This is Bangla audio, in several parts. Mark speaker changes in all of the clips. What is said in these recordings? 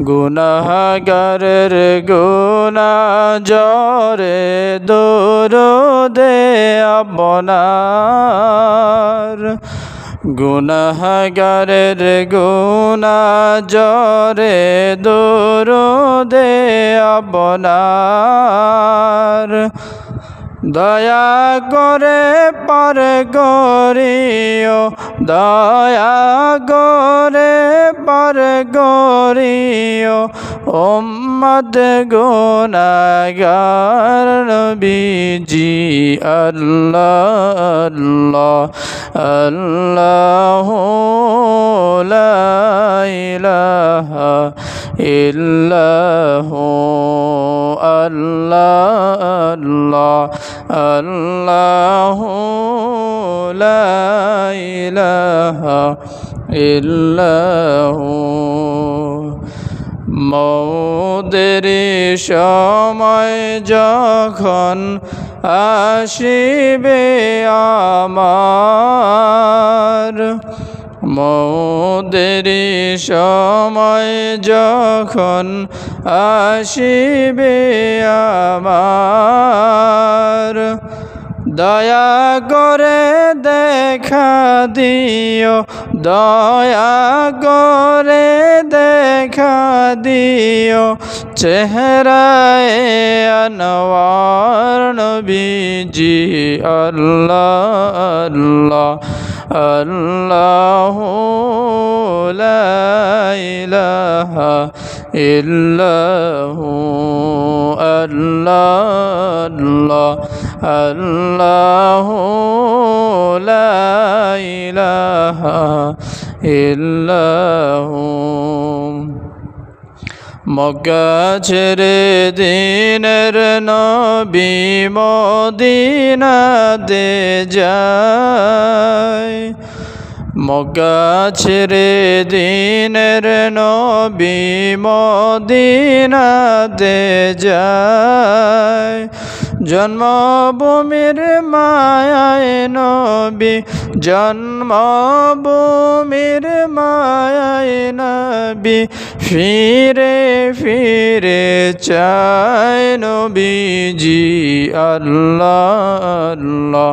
Speaker 1: গুনাহগারের গুনা জরে দূর দে আপনার। গুনাহগারের গুনা জরে দূর দে আপনার। দয়া করে পর গরিও দয়া করে পর গরিও ওম্মদ গুনাগার নবীজি আল্লাহ আল্লাহ আল্লাহ লা ইলাহা ইল্লাহু, আল্লাহ আল্লাহ লা ইলাহা ইল্লাহু মৌদের সময় যখন আসিবে আমার মৌদের সময় যখন আসিবে আমার দয়া করে দেখা দিও দয়া করে দেখা দিও। চেহারায় আনোয়ার নবীজি আল্লাহ আল্লাহ। আল্লাহ লা ইলাহা ইল্লাহু আল্লাহ আল্লাহ লা ইলাহা ইল্লাহু মক্কা ছেড়ে দিনের নবী মদিনা দে যায়। মক্কা ছেড়ে দিনের নবী মদিনা দে যায়। জন্মভূমির মায়ায় নবী জন্মভূমির মায়ায় নবী ফিরে ফিরে চায় নবীজি আল্লাহ আল্লাহ।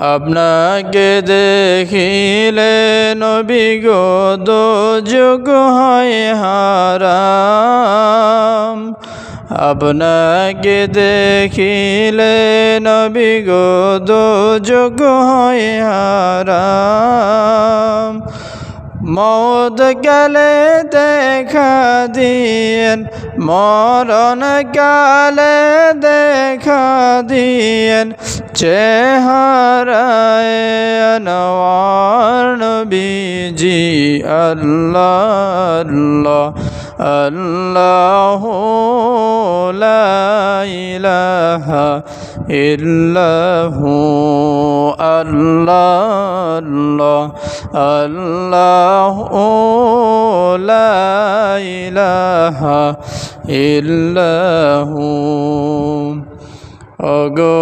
Speaker 1: আপনাকে দেখিলে নবী গো যুগ হয় হারাম। আপনাকে দেখিলে নবী গো যুগ হয় হারাম। মদ গেলে দেখা দিয়েন মরণ কালে দেখা দিয়েন। চেহারায় নবীজি আল্লাহ আল্লাহ। লা ইলাহা ইল্লাহু আল্লাহ আল্লাহ ইলাহা ইল্লাহু। ওগো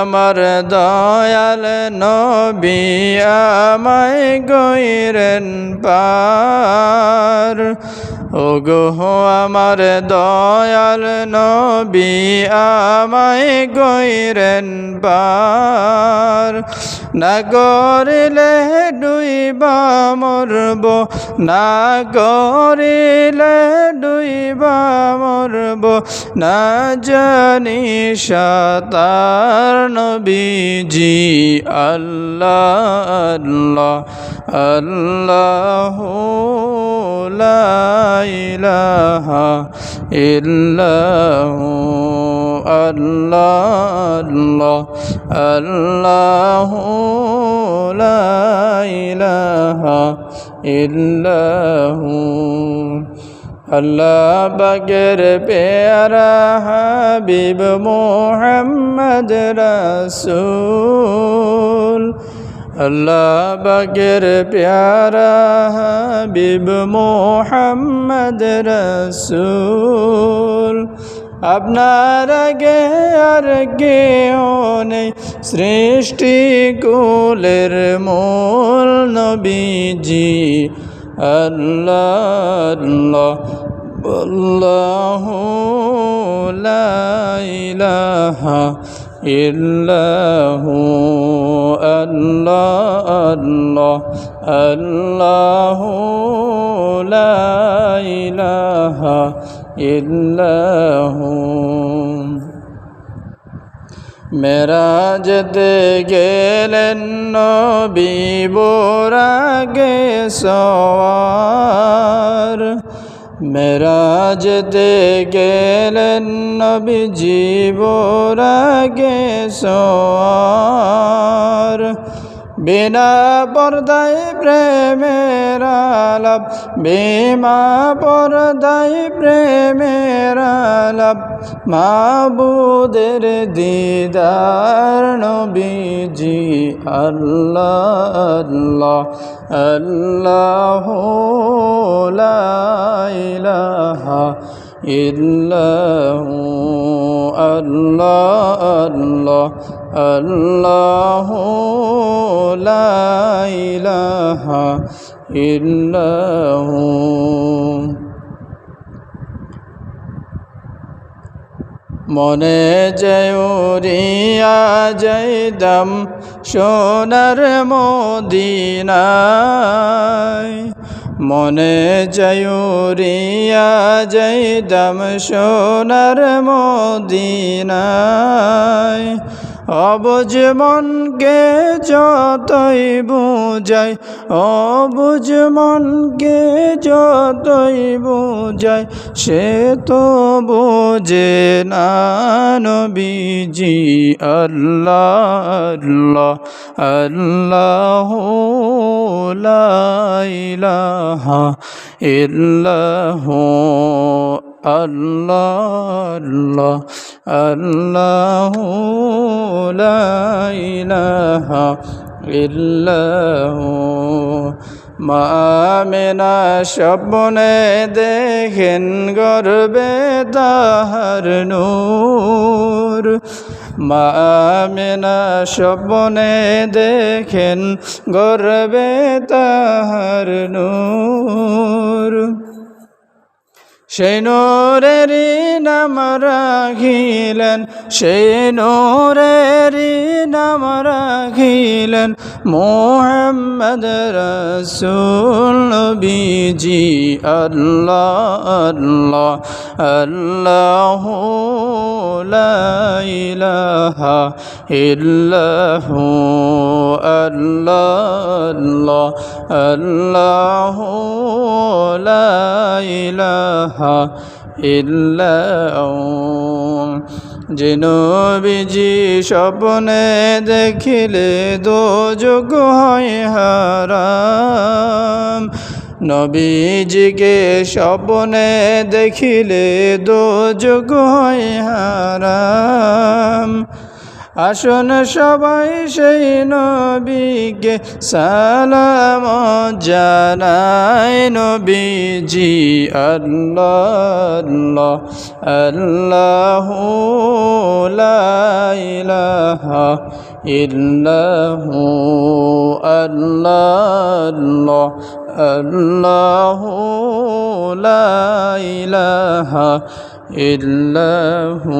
Speaker 1: আমার দয়াল নবী আমায় গইরেন পার। ও গো আমার দয়াল নবী, আমায় গইরেন পার। না দুই বা মরব না গরিলে ডুইবা মরব, না জানি সাতার নবীজি, আল্লাহ আল্লাহ আল্লাহ لا إله إلا هو. الله الله الله لا إله إلا هو. الله بغیر پیارا حبيب محمد رسول. আল্লাহ বাগের প্যারা হাবিব মোহাম্মদ রসুল। আপনার আগে আর কেউ নেই সৃষ্টি কুলের মূল নবীজি। আল্লাহ আল্লাহ লা ইলাহা ইল্লাহু আল্লাহ আল্লাহ আল্লাহ লা ইলাহা ইল্লাহু। মেরাজতে গেলেন নবী বোরাগে সওয়ার। মেরাজতে গেলেন নবী জীবরাগে সওয়ার বিনা পর্দায় প্রেমের আলাপ বিমা পর্দায় প্রেমের আলাপ, মাবুদের দিদার নবীজি, আল্লাহ আল্লাহ আল্লাহ ইলাহা ইল্লাহু, আল্লাহ আল্লাহ আল্লাহ ইলাহা ইল্লাহু। মনে জয়ুরিয়া জয়দম সোনার মদিনায়। মনে জয়ুরিয়া জয়দম সোনার মদিনায়। অবুজ মনকে যতই বুঝাই, অবুজ মনকে যতই বুঝাই, সে তো বোঝে না নবীজি, আল্লাহ আল্লাহ আল্লাহ লা ইলাহা ইল্লাহু আল্লাহ আল্লাহ আল্লাহ ইলাহা ইল্লাহ। মামেনা সপনে দেখেন গর্বে তাহার নূর। মামেনা স্বপ্নে দেখেন গর্বে তাহার নূর। সেই নোরেরই নাম রাখিলেন সেই নোরেরই নাম রাখিলেন মোহাম্মদ রসুল নবীজি। আল্লাহ আল্লাহ আল্লাহ ইলাহা ইল্লাহু, আল্লাহ আল্লাহ লা ইলাহা ইল্লাহু বিজি স্বপ্নে দেখিলে দোযোগ হয় হারাম। নবীজিকে স্বপ্নে দেখিলে দোযোগ হয় হারাম। আসুন সবাই সেই নবীকে সালাম জানাই, নবীজি আল্লাহ আল্লাহ ইলাহা ইল্লাহু আল্লাহ আল্লাহ লা ইলাহা ইল্লাহু।